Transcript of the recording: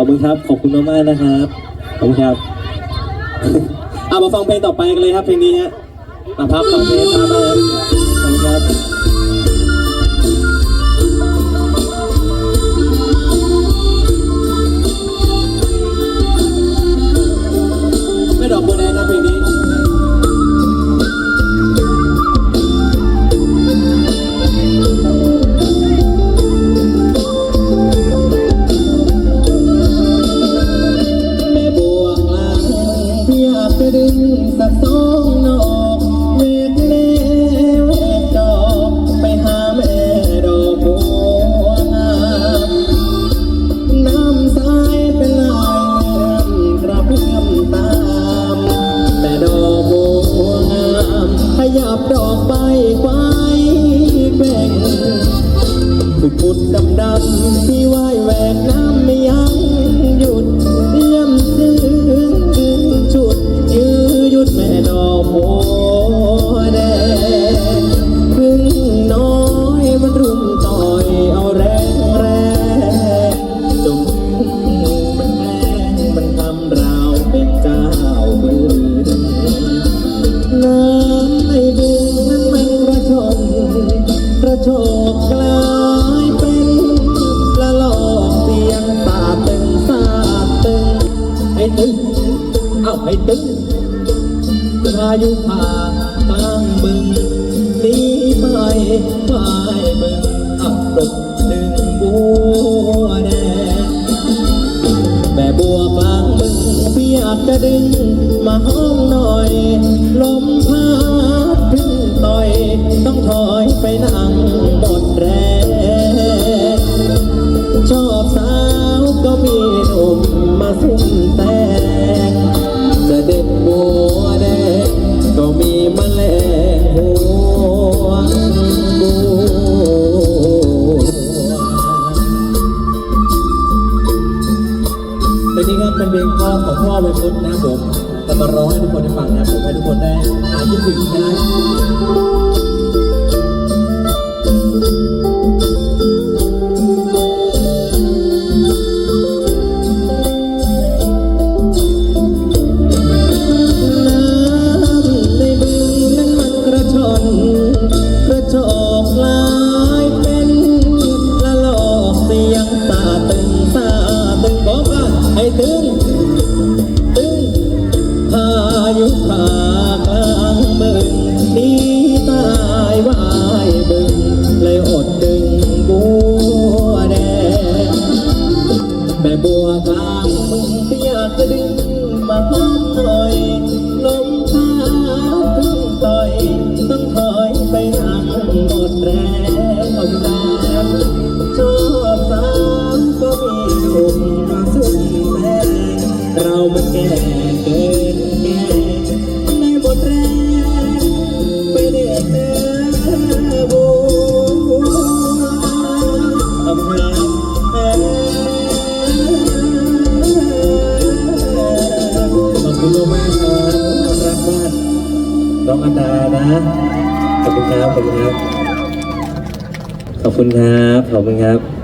ขอบคุณครับ ขอบคุณมากๆนะครับ ขอบคุณครับ เอามาฟังเพลงต่อไปกันเลยครับเพลงนี้ฮะมาพักฟังเพลงตามมา ดดำดำที่ว่ายแว ตึงเอาให้ตึงพายุผ่ากลางบึงนีไปไปบึงอับตกดึงบัวแดงแม่บัวกลางมึงพี่อยากจะดึงมาห้องหน่อย ลมพัดถึงต่อย ต้องถอยไปนั่งหมดแรงชอบสาวก็มีหนุ่มมาซุ่มแต่ มแมลงหัวบัวเพลงนี้ครับเป็นเพลงพ่อของพ่อเป็นพุทธนะครับผมจะมาร้องให้ทุกคนได้ฟังนะครับผมให้ทุกคนได้หายคิดถึงนะ กจะดึงมาห้องหน่อยลมพัดพึ่งต่อยต้องถอยไปหลังหมดแรงเอาตาม น้องอันดานะขอบคุณครับขอบคุณครับขอบคุณครับขอบคุณครับ